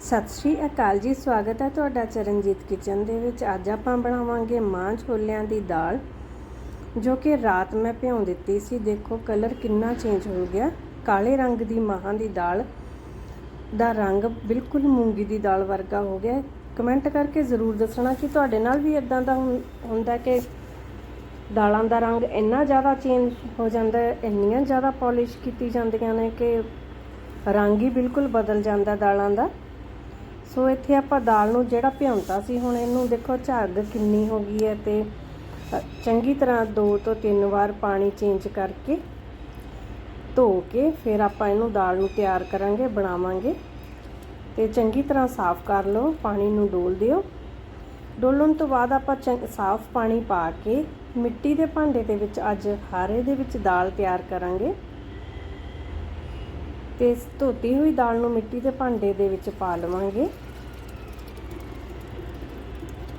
ਸਤਿ ਸ਼੍ਰੀ ਅਕਾਲ ਜੀ, ਸਵਾਗਤ ਹੈ ਤੁਹਾਡਾ ਚਰਨਜੀਤ ਕਿਚਨ ਦੇ ਵਿੱਚ। ਅੱਜ ਆਪਾਂ ਬਣਾਵਾਂਗੇ ਮਾਂ ਛੋਲਿਆਂ ਦੀ ਦਾਲ, ਜੋ ਕਿ ਰਾਤ ਮੈਂ ਭਿਉਂ ਦਿੱਤੀ ਸੀ। ਦੇਖੋ, ਕਲਰ ਕਿੰਨਾ ਚੇਂਜ ਹੋ ਗਿਆ। ਕਾਲੇ ਰੰਗ ਦੀ ਮਾਹਾਂ ਦੀ ਦਾਲ ਦਾ ਰੰਗ ਬਿਲਕੁਲ ਮੂੰਗੀ ਦੀ ਦਾਲ ਵਰਗਾ ਹੋ ਗਿਆ। ਕਮੈਂਟ ਕਰਕੇ ਜ਼ਰੂਰ ਦੱਸਣਾ ਕਿ ਤੁਹਾਡੇ ਨਾਲ ਵੀ ਇਦਾਂ ਦਾ ਹੁੰ- ਹੁੰਦਾ ਕਿ ਦਾਲਾਂ ਦਾ ਰੰਗ ਇੰਨਾ ਜ਼ਿਆਦਾ ਚੇਂਜ ਹੋ ਜਾਂਦਾ ਹੈ, ਇੰਨੀਆਂ ਜ਼ਿਆਦਾ ਪਾਲਿਸ਼ ਕੀਤੀ ਜਾਂਦੀਆਂ ਨੇ ਕਿ ਰੰਗ ਹੀ ਬਿਲਕੁਲ ਬਦਲ ਜਾਂਦਾ ਦਾਲਾਂ ਦਾ। ਸੋ ਇੱਥੇ ਆਪਾਂ ਦਾਲ ਨੂੰ ਜਿਹੜਾ ਭਿਉਂਤਾ ਸੀ, ਹੁਣ ਇਹਨੂੰ ਦੇਖੋ ਝੱਗ ਕਿੰਨੀ ਹੋ ਗਈ ਹੈ ਤੇ ਚੰਗੀ ਤਰ੍ਹਾਂ ਦੋ ਤੋਂ ਤਿੰਨ ਵਾਰ ਪਾਣੀ ਚੇਂਜ ਕਰਕੇ ਧੋ ਕੇ ਫਿਰ ਆਪਾਂ ਇਹਨੂੰ ਦਾਲ ਨੂੰ ਤਿਆਰ ਕਰਾਂਗੇ, ਬਣਾਵਾਂਗੇ। ਤੇ ਚੰਗੀ ਤਰ੍ਹਾਂ ਸਾਫ਼ ਕਰ ਲਓ, ਪਾਣੀ ਨੂੰ ਡੋਲ ਦਿਓ। ਡੋਲਣ ਤੋਂ ਬਾਅਦ ਆਪਾਂ ਚੰਗ- ਸਾਫ਼ ਪਾਣੀ ਪਾ ਕੇ ਮਿੱਟੀ ਦੇ ਭਾਂਡੇ ਦੇ ਵਿੱਚ ਅੱਜ ਹਾਰੇ ਦੇ ਵਿੱਚ ਦਾਲ ਤਿਆਰ ਕਰਾਂਗੇ। ਤੇ ਇਸ ਧੋਤੀ ਹੋਈ ਦਾਲ ਨੂੰ ਮਿੱਟੀ ਦੇ ਭਾਂਡੇ ਦੇ ਵਿੱਚ ਪਾ ਲਵਾਂਗੇ।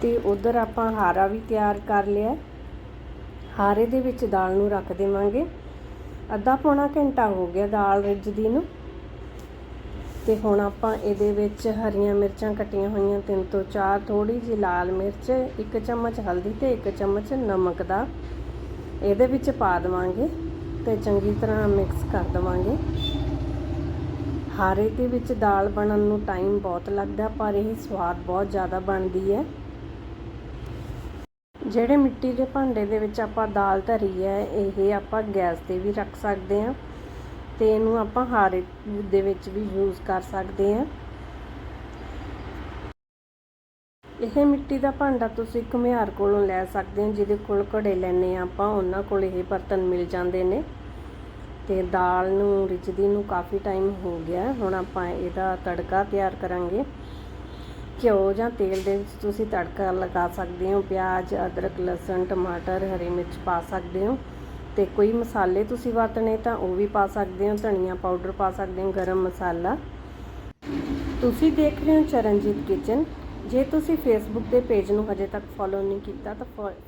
ਤੇ ਉਧਰ ਆਪਾਂ ਹਾਰਾ ਵੀ ਤਿਆਰ ਕਰ ਲਿਆ। ਹਾਰੇ ਦੇ ਵਿੱਚ ਦਾਲ ਨੂੰ ਰੱਖ ਦੇਵਾਂਗੇ। ਅੱਧਾ ਪੌਣਾ ਘੰਟਾ ਹੋ ਗਿਆ ਦਾਲ ਰਿੱਝਦੀ ਨੂੰ। ਤੇ ਹੁਣ ਆਪਾਂ ਇਹਦੇ ਵਿੱਚ ਹਰੀਆਂ ਮਿਰਚਾਂ ਕੱਟੀਆਂ ਹੋਈਆਂ, ਤਿੰਨ ਤੋਂ ਚਾਰ ਥੋੜੀ ਜਿਹੀ ਲਾਲ ਮਿਰਚ, ਇੱਕ ਚਮਚ ਹਲਦੀ ਤੇ ਇੱਕ ਚਮਚ ਨਮਕ ਦਾ ਇਹਦੇ ਵਿੱਚ ਪਾ ਦੇਵਾਂਗੇ ਤੇ ਚੰਗੀ ਤਰ੍ਹਾਂ ਮਿਕਸ ਕਰ ਦੇਵਾਂਗੇ। ਹਾਰੇ ਦੇ ਵਿੱਚ ਦਾਲ ਬਣਨ ਨੂੰ ਟਾਈਮ ਬਹੁਤ ਲੱਗਦਾ, ਪਰ ਇਹ ਸਵਾਦ ਬਹੁਤ ਜ਼ਿਆਦਾ ਬਣਦੀ ਹੈ। ਜਿਹੜੇ ਮਿੱਟੀ ਦੇ ਭਾਂਡੇ ਦੇ ਵਿੱਚ ਆਪਾਂ ਦਾਲ ਧਰੀ ਹੈ, ਇਹ ਆਪਾਂ ਗੈਸ ਤੇ ਵੀ ਰੱਖ ਸਕਦੇ ਹਾਂ ਤੇ ਇਹਨੂੰ ਆਪਾਂ ਹਾਰੇ ਦੇ ਵਿੱਚ ਵੀ ਯੂਜ਼ ਕਰ ਸਕਦੇ ਹਾਂ। ਇਹ ਮਿੱਟੀ ਦਾ ਭਾਂਡਾ ਤੁਸੀਂ ਘੁਮਿਆਰ ਕੋਲੋਂ ਲੈ ਸਕਦੇ ਹੋ, ਜਿਹਦੇ ਕੋਲ ਘੜੇ ਲੈਣੇ ਆ ਆਪਾਂ, ਉਹਨਾਂ ਕੋਲ ਇਹ ਬਰਤਨ ਮਿਲ ਜਾਂਦੇ ਨੇ। ਤੇ ਦਾਲ ਨੂੰ, ਰਿੱਝਦੀ ਨੂੰ ਕਾਫੀ ਟਾਈਮ ਹੋ ਗਿਆ। ਹੁਣ ਆਪਾਂ ਇਹਦਾ ਤੜਕਾ ਤਿਆਰ ਕਰਾਂਗੇ। ਘਿਓ ਜਾਂ ਤੇਲ ਦੇ ਵਿੱਚ ਤੁਸੀਂ ਤੜਕਾ ਲਗਾ ਸਕਦੇ ਹੋ। ਪਿਆਜ਼, ਅਦਰਕ, ਲਸਣ, ਟਮਾਟਰ, ਹਰੀ ਮਿਰਚ ਪਾ ਸਕਦੇ ਹੋ। ਤੇ ਕੋਈ ਮਸਾਲੇ ਤੁਸੀਂ ਵਰਤਣੇ ਤਾਂ ਉਹ ਵੀ ਪਾ ਸਕਦੇ ਹੋ। ਧਨੀਆ ਪਾਊਡਰ ਪਾ ਸਕਦੇ ਹੋ, ਗਰਮ ਮਸਾਲਾ। ਤੁਸੀਂ ਦੇਖ ਰਹੇ ਹੋ ਚਰਨਜੀਤ ਕਿਚਨ। ਜੇ ਤੁਸੀਂ ਫੇਸਬੁੱਕ ਦੇ ਪੇਜ ਨੂੰ ਹਜੇ ਤੱਕ ਫੋਲੋ ਨਹੀਂ ਕੀਤਾ ਤਾਂ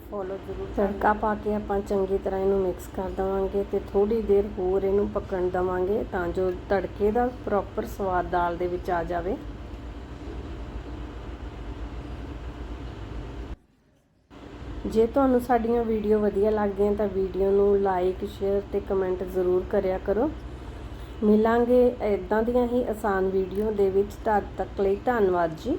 ਫੋਲੋ ਜ਼ਰੂਰ ਤੜਕਾ ਪਾ ਕੇ ਆਪਾਂ ਚੰਗੀ ਤਰ੍ਹਾਂ ਇਹਨੂੰ ਮਿਕਸ ਕਰ ਦਵਾਂਗੇ ਤੇ ਥੋੜੀ ਦੇਰ ਹੋਰ ਇਹਨੂੰ ਪੱਕਣ ਦਵਾਂਗੇ ਤਾਂ ਜੋ ਤੜਕੇ ਦਾ ਪ੍ਰੋਪਰ ਸਵਾਦ ਦਾਲ ਦੇ ਵਿੱਚ ਆ ਜਾਵੇ। ਜੇ ਤੁਹਾਨੂੰ ਸਾਡੀਆਂ ਵੀਡੀਓ ਵਧੀਆ ਲੱਗਦੀਆਂ ਤਾਂ ਵੀਡੀਓ ਨੂੰ ਲਾਈਕ ਸ਼ੇਅਰ ਤੇ ਕਮੈਂਟ ਜ਼ਰੂਰ ਕਰਿਆ ਕਰੋ। ਮਿਲਾਂਗੇ ਇਦਾਂ ਦੀਆਂ ਹੀ ਆਸਾਨ ਵੀਡੀਓ ਦੇ ਵਿੱਚ। ਤਦ ਤੱਕ ਲਈ ਧੰਨਵਾਦ ਜੀ।